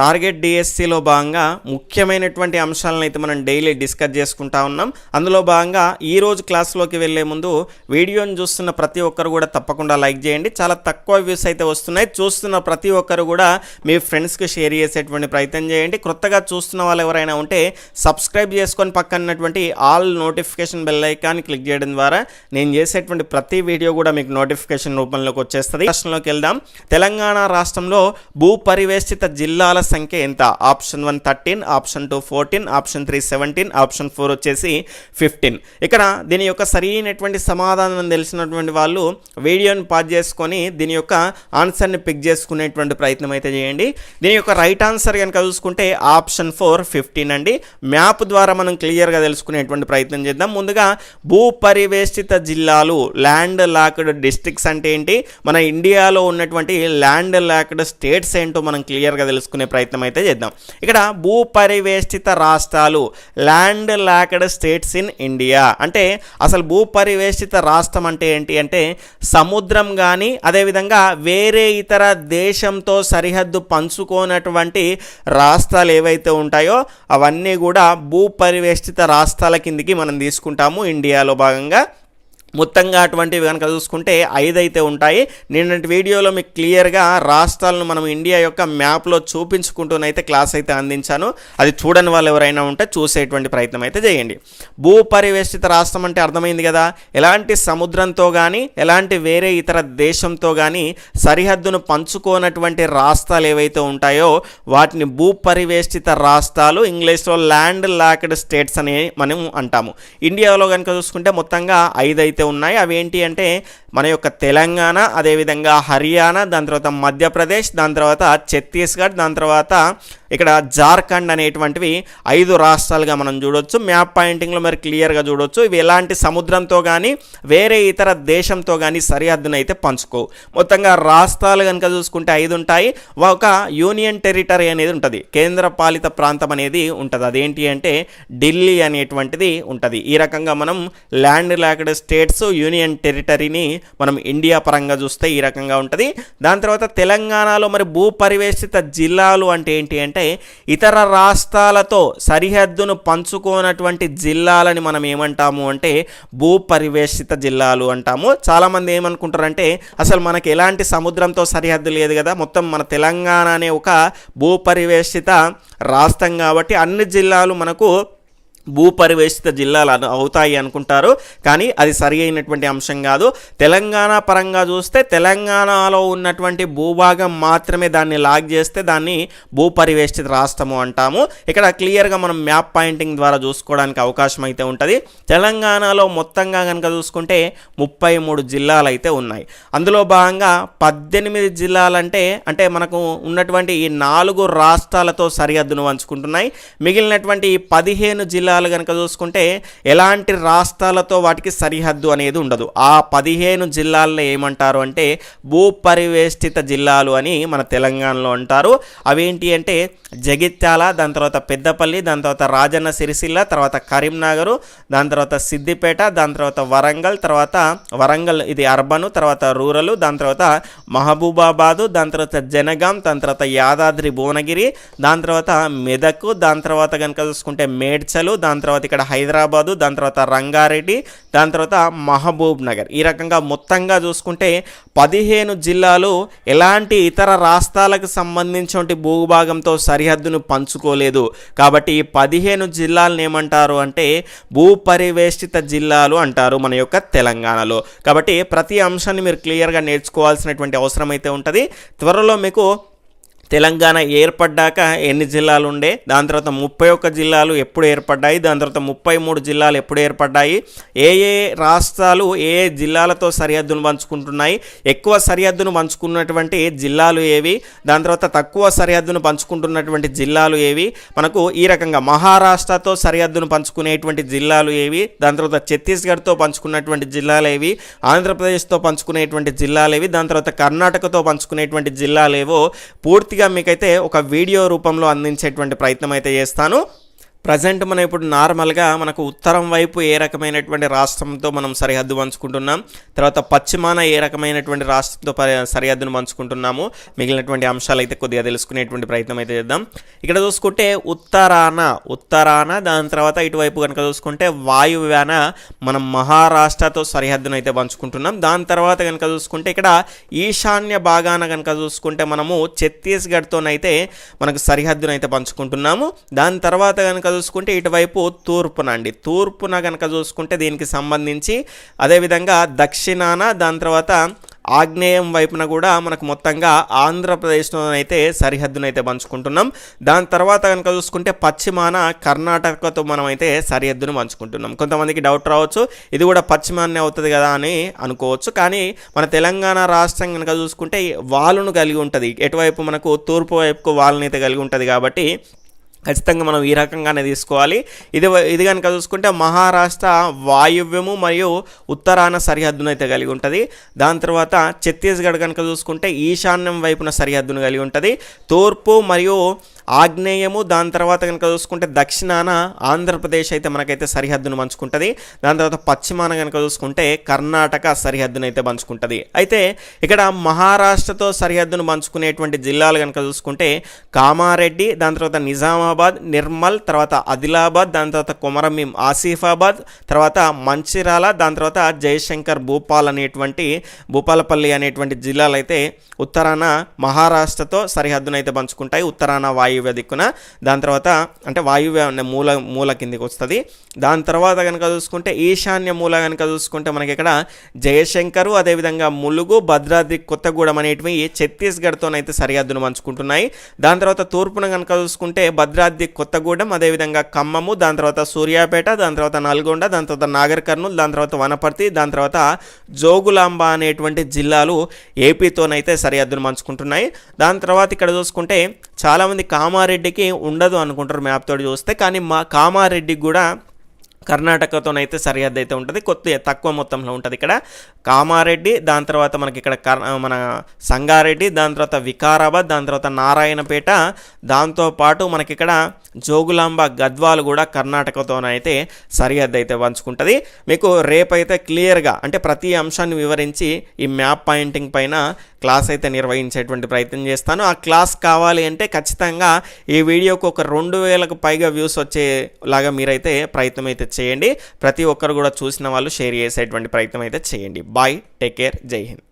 Target డిఎస్సిలో భాగంగా ముఖ్యమైనటువంటి అంశాలను అయితే మనం డైలీ డిస్కస్ చేసుకుంటా ఉన్నాం. అందులో భాగంగా ఈరోజు క్లాస్లోకి వెళ్ళే ముందు వీడియోని చూస్తున్న ప్రతి ఒక్కరు కూడా తప్పకుండా లైక్ చేయండి. చాలా తక్కువ వ్యూస్ అయితే వస్తున్నాయి. చూస్తున్న ప్రతి ఒక్కరు కూడా మీ ఫ్రెండ్స్కి షేర్ చేసేటువంటి ప్రయత్నం చేయండి. కొత్తగా చూస్తున్న వాళ్ళు ఎవరైనా ఉంటే సబ్స్క్రైబ్ చేసుకొని పక్కనటువంటి all notification bell icon click చేయడం ద్వారా నేను చేసేటువంటి ప్రతి వీడియో కూడా మీకు నోటిఫికేషన్ రూపంలోకి వచ్చేస్తుంది. ప్రశ్నలోకి వెళ్దాం. తెలంగాణ రాష్ట్రంలో భూ పరివేష్టిత జిల్లాల సంఖ్య ఎంత? Option one thirteen option two fourteen option three seventeen option four వచ్చేసి ఫిఫ్టీన్ ఇక్కడ దీని యొక్క సరైనటువంటి సమాధానం తెలిసినటువంటి వాళ్ళు వీడియోని పాజ్ చేసుకొని దీని యొక్క ఆన్సర్ని పిక్ చేసుకునేటువంటి ప్రయత్నం అయితే చేయండి. దీని యొక్క రైట్ ఆన్సర్ కనుక చూసుకుంటే ఆప్షన్ ఫోర్ ఫిఫ్టీన్ అండి. మ్యాప్ ద్వారా మనం క్లియర్గా తెలుసుకునేటువంటి ప్రయత్నం చేద్దాం. ముందుగా భూ పరివేష్టిత జిల్లాలు ల్యాండ్ లాక్డ్ డిస్ట్రిక్ట్స్ అంటే ఏంటి? మన ఇండియాలో ఉన్నటువంటి ల్యాండ్ లాక్డ్ స్టేట్స్ ఏంటో మనం క్లియర్గా తెలుసుకునే ప్రయత్నం అయితే చేద్దాం. ఇక్కడ భూపరివేష్టిత రాష్ట్రాలు landlocked states in India. అంటే అసలు భూపరివేష్టిత రాష్ట్రం అంటే ఏంటి అంటే సముద్రం కానీ అదేవిధంగా వేరే ఇతర దేశంతో సరిహద్దు పంచుకోనటువంటి రాష్ట్రాలు ఏవైతే ఉంటాయో అవన్నీ కూడా భూపరివేష్టిత రాష్ట్రాల కిందికి మనం తీసుకుంటాము ఇండియాలో భాగంగా. మొత్తంగా అటువంటివి కనుక చూసుకుంటే ఐదైతే ఉంటాయి. నిన్నటి వీడియోలో మీకు క్లియర్గా రాష్ట్రాలను మనం ఇండియా యొక్క మ్యాప్లో చూపించుకుంటూనైతే క్లాస్ అయితే అందించాను. అది చూడని వాళ్ళు ఎవరైనా ఉంటే చూసేటువంటి ప్రయత్నం అయితే చేయండి. భూపరివేష్టిత రాష్ట్రం అంటే అర్థమైంది కదా? ఎలాంటి సముద్రంతో కానీ ఎలాంటి వేరే ఇతర దేశంతో కానీ సరిహద్దును పంచుకోనటువంటి రాష్ట్రాలు ఏవైతే ఉంటాయో వాటిని భూపరివేష్టిత రాష్ట్రాలు ఇంగ్లీష్లో ల్యాండ్ లాక్డ్ స్టేట్స్ అని మనం అంటాము. ఇండియాలో కనుక చూసుకుంటే మొత్తంగా ఐదు అయితే ఉన్నాయి. అవి ఏంటి అంటే మన యొక్క తెలంగాణ అదేవిధంగా హర్యానా దాని తర్వాత మధ్యప్రదేశ్ దాని తర్వాత ఛత్తీస్గఢ్ దాని తర్వాత ఇక్కడ జార్ఖండ్ అనేటువంటివి ఐదు రాష్ట్రాలుగా మనం చూడొచ్చు. మ్యాప్ పాయింటింగ్లో మరి క్లియర్గా చూడొచ్చు. ఇవి ఎలాంటి సముద్రంతో కానీ వేరే ఇతర దేశంతో కానీ సరిహద్దును అయితే పంచుకోవు. మొత్తంగా రాష్ట్రాలు కనుక చూసుకుంటే ఐదు ఉంటాయి. ఒక యూనియన్ టెరిటరీ అనేది ఉంటుంది. కేంద్ర పాలిత ప్రాంతం అనేది ఉంటుంది. అదేంటి అంటే ఢిల్లీ అనేటువంటిది ఉంటుంది. ఈ రకంగా మనం ల్యాండ్ లాక్డ్ స్టేట్స్ యూనియన్ టెరిటరీని మనం ఇండియా పరంగా చూస్తే ఈ రకంగా ఉంటుంది. దాని తర్వాత తెలంగాణలో మరి భూ పరివేషిత జిల్లాలు అంటే ఏంటి అంటే ఇతర రాష్ట్రాలతో సరిహద్దును పంచుకోనటువంటి జిల్లాలని మనం ఏమంటాము అంటే భూ పరివేషిత జిల్లాలు అంటాము. చాలామంది ఏమనుకుంటారంటే అసలు మనకి ఎలాంటి సముద్రంతో సరిహద్దు లేదు కదా మొత్తం మన తెలంగాణ అనే ఒక భూ రాష్ట్రం కాబట్టి అన్ని జిల్లాలు మనకు భూపరివేషిత జిల్లాలు అను- అవుతాయి అనుకుంటారు. కానీ అది సరి అయినటువంటి అంశం కాదు. తెలంగాణ పరంగా చూస్తే తెలంగాణలో ఉన్నటువంటి భూభాగం మాత్రమే దాన్ని లాగ్ చేస్తే దాన్ని భూపరివేష్టిత రాష్ట్రము అంటాము. ఇక్కడ క్లియర్గా మనం మ్యాప్ పాయింటింగ్ ద్వారా చూసుకోవడానికి అవకాశం అయితే ఉంటుంది. తెలంగాణలో మొత్తంగా కనుక చూసుకుంటే ముప్పై మూడు జిల్లాలు అయితే ఉన్నాయి. అందులో భాగంగా పద్దెనిమిది జిల్లాలంటే అంటే మనకు ఉన్నటువంటి ఈ నాలుగు రాష్ట్రాలతో సరిహద్దును పంచుకుంటున్నాయి. మిగిలినటువంటి ఈ పదిహేను జిల్లాలు కనుక చూసుకుంటే ఎలాంటి రాష్ట్రాలతో వాటికి సరిహద్దు అనేది ఉండదు. ఆ పదిహేను జిల్లాల్లో ఏమంటారు అంటే భూపరివేష్టిత జిల్లాలు అని మన తెలంగాణలో అంటారు. అవేంటి అంటే జగిత్యాల దాని తర్వాత పెద్దపల్లి దాని తర్వాత రాజన్న సిరిసిల్ల తర్వాత కరీంనగరు దాని తర్వాత సిద్దిపేట దాని తర్వాత వరంగల్ తర్వాత వరంగల్ ఇది అర్బన్ తర్వాత రూరల్ దాని తర్వాత మహబూబాబాదు దాని తర్వాత జనగాం దాని తర్వాత యాదాద్రి భువనగిరి దాని తర్వాత మెదక్ దాని తర్వాత కనుక చూసుకుంటే మేడ్చలు దాని తర్వాత ఇక్కడ హైదరాబాదు దాని తర్వాత రంగారెడ్డి దాని తర్వాత మహబూబ్ నగర్. ఈ రకంగా మొత్తంగా చూసుకుంటే పదిహేను జిల్లాలు ఎలాంటి ఇతర రాష్ట్రాలకు సంబంధించిన భూభాగంతో సరిహద్దును పంచుకోలేదు. కాబట్టి ఈ పదిహేను జిల్లాలను ఏమంటారు అంటే భూపరివేష్టిత జిల్లాలు అంటారు మన యొక్క తెలంగాణలో. కాబట్టి ప్రతి అంశాన్ని మీరు క్లియర్గా నేర్చుకోవాల్సినటువంటి అవసరం అయితే ఉంటుంది. త్వరలో మీకు తెలంగాణ ఏర్పడ్డాక ఎన్ని జిల్లాలు ఉండే దాని తర్వాత ముప్పై ఒక్క జిల్లాలు ఎప్పుడు ఏర్పడ్డాయి? దాని తర్వాత ముప్పై మూడు జిల్లాలు ఎప్పుడు ఏర్పడ్డాయి? ఏ ఏ రాష్ట్రాలు ఏ ఏ జిల్లాలతో సరిహద్దును పంచుకుంటున్నాయి? ఎక్కువ సరిహద్దును పంచుకున్నటువంటి జిల్లాలు ఏవి? దాని తర్వాత తక్కువ సరిహద్దును పంచుకుంటున్నటువంటి జిల్లాలు ఏవి? మనకు ఈ రకంగా మహారాష్ట్రతో సరిహద్దును పంచుకునేటువంటి జిల్లాలు ఏవి? దాని తర్వాత ఛత్తీస్గఢ్తో పంచుకున్నటువంటి జిల్లాలు ఏవి? ఆంధ్రప్రదేశ్తో పంచుకునేటువంటి జిల్లాలు ఏవి? దాని తర్వాత కర్ణాటకతో పంచుకునేటువంటి జిల్లాలు ఏవో? పూర్తిగా మీకైతే ఒక వీడియో రూపంలో అందించేటువంటి ప్రయత్నం అయితే చేస్తాను. ప్రజెంట్ మనం ఇప్పుడు నార్మల్గా మనకు ఉత్తరం వైపు ఏ రకమైనటువంటి రాష్ట్రంతో మనం సరిహద్దు పంచుకుంటున్నాం తర్వాత పశ్చిమాన ఏ రకమైనటువంటి రాష్ట్రంతో సరిహద్దును పంచుకుంటున్నాము మిగిలినటువంటి అంశాలు అయితే కొద్దిగా తెలుసుకునేటువంటి ప్రయత్నం అయితే చేద్దాం. ఇక్కడ చూసుకుంటే ఉత్తరాన ఉత్తరాన దాని తర్వాత ఇటువైపు కనుక చూసుకుంటే వాయువ్యాన మనం మహారాష్ట్రతో సరిహద్దును అయితే పంచుకుంటున్నాం. దాని తర్వాత కనుక చూసుకుంటే ఇక్కడ ఈశాన్య భాగాన కనుక చూసుకుంటే మనము ఛత్తీస్గఢ్తోనైతే మనకు సరిహద్దును అయితే పంచుకుంటున్నాము. దాని తర్వాత కనుక చూసుకుంటే ఇటువైపు తూర్పున అండి తూర్పున కనుక చూసుకుంటే దీనికి సంబంధించి అదేవిధంగా దక్షిణాన దాని తర్వాత ఆగ్నేయం వైపున కూడా మనకు మొత్తంగా ఆంధ్రప్రదేశ్లోనైతే సరిహద్దునైతే సరిహద్దును అయితే పంచుకుంటున్నాం. దాని తర్వాత కనుక చూసుకుంటే పశ్చిమాన కర్ణాటకతో మనం అయితే సరిహద్దును పంచుకుంటున్నాం. కొంతమందికి డౌట్ రావచ్చు ఇది కూడా పశ్చిమాన్నే అవుతుంది కదా అని అనుకోవచ్చు. కానీ మన తెలంగాణ రాష్ట్రం కనుక చూసుకుంటే వాలును కలిగి ఉంటుంది. ఎటువైపు మనకు తూర్పు వైపుకు వాలునైతే అయితే కలిగి ఉంటుంది కాబట్టి ఖచ్చితంగా మనం ఈ రకంగానే తీసుకోవాలి. ఇది ఇది కనుక చూసుకుంటే మహారాష్ట్ర వాయువ్యము మరియు ఉత్తరాన సరిహద్దును అయితే కలిగి ఉంటుంది. దాని తర్వాత ఛత్తీస్గఢ్ కనుక చూసుకుంటే ఈశాన్యం వైపున సరిహద్దును కలిగి ఉంటుంది. తూర్పు మరియు ఆగ్నేయము దాని తర్వాత కనుక చూసుకుంటే దక్షిణాన ఆంధ్రప్రదేశ్ అయితే మనకైతే సరిహద్దును పంచుకుంటుంది. దాని తర్వాత పశ్చిమాన కనుక చూసుకుంటే కర్ణాటక సరిహద్దును అయితే పంచుకుంటుంది. అయితే ఇక్కడ మహారాష్ట్రతో సరిహద్దును పంచుకునేటువంటి జిల్లాలు కనుక చూసుకుంటే కామారెడ్డి దాని తర్వాత నిజామాబాద్ నిర్మల్ తర్వాత ఆదిలాబాద్ దాని తర్వాత కొమరంభీం ఆసిఫాబాద్ తర్వాత మంచిర్యాల దాని తర్వాత జయశంకర్ భూపాల్ అనేటువంటి భూపాలపల్లి అనేటువంటి జిల్లాలు అయితే ఉత్తరాన మహారాష్ట్రతో సరిహద్దును అయితే పంచుకుంటాయి. ఉత్తరాన వాయువ్య దిక్కున. దాని తర్వాత అంటే వాయువ్య అనే మూల మూల కిందికి వస్తుంది. దాని తర్వాత కనుక చూసుకుంటే ఈశాన్య మూల కనుక చూసుకుంటే మనకి ఇక్కడ జయశంకరు అదేవిధంగా ములుగు భద్రాద్రి కొత్తగూడెం అనేటివి ఛత్తీస్గఢ్తోనైతే సరిహద్దును పంచుకుంటున్నాయి. దాని తర్వాత తూర్పున కనుక చూసుకుంటే భద్రాద్రి కొత్తగూడెం అదేవిధంగా ఖమ్మము దాని తర్వాత సూర్యాపేట దాని తర్వాత నల్గొండ దాని తర్వాత నాగర్ కర్నూలు దాని తర్వాత వనపర్తి దాని తర్వాత జోగులాంబ అనేటువంటి జిల్లాలు ఏపీతోనైతే సరిహద్దును పంచుకుంటున్నాయి. దాని తర్వాత ఇక్కడ చూసుకుంటే చాలామంది కామారెడ్డికి ఉండదు అనుకుంటారు మ్యాప్ తోటి చూస్తే. కానీ మా కామారెడ్డికి కూడా కర్ణాటకతోనైతే సరిహద్దు అయితే ఉంటుంది. కొద్దిగా తక్కువ మొత్తంలో ఉంటుంది ఇక్కడ. కామారెడ్డి దాని తర్వాత మనకి ఇక్కడ కర్ మన సంగారెడ్డి దాని తర్వాత వికారాబాద్ దాని తర్వాత నారాయణపేట. దాంతోపాటు మనకి ఇక్కడ జోగులాంబ గద్వాలు కూడా కర్ణాటకతోనైతే సరిహద్దు అయితే పంచుకుంటుంది. మీకు రేపైతే క్లియర్గా అంటే ప్రతి అంశాన్ని వివరించి ఈ మ్యాప్ పాయింటింగ్ పైన క్లాస్ అయితే నిర్వహించేటువంటి ప్రయత్నం చేస్తాను. ఆ క్లాస్ కావాలి అంటే ఖచ్చితంగా ఈ వీడియోకు ఒక రెండు వేలకు పైగా వ్యూస్ వచ్చేలాగా మీరైతే ప్రయత్నం అయితే చేయండి. ప్రతి ఒక్కరు కూడా చూసిన వాళ్ళు షేర్ చేసేటువంటి ప్రయత్నం అయితే చేయండి. బాయ్ టేక్ కేర్ జై హింద్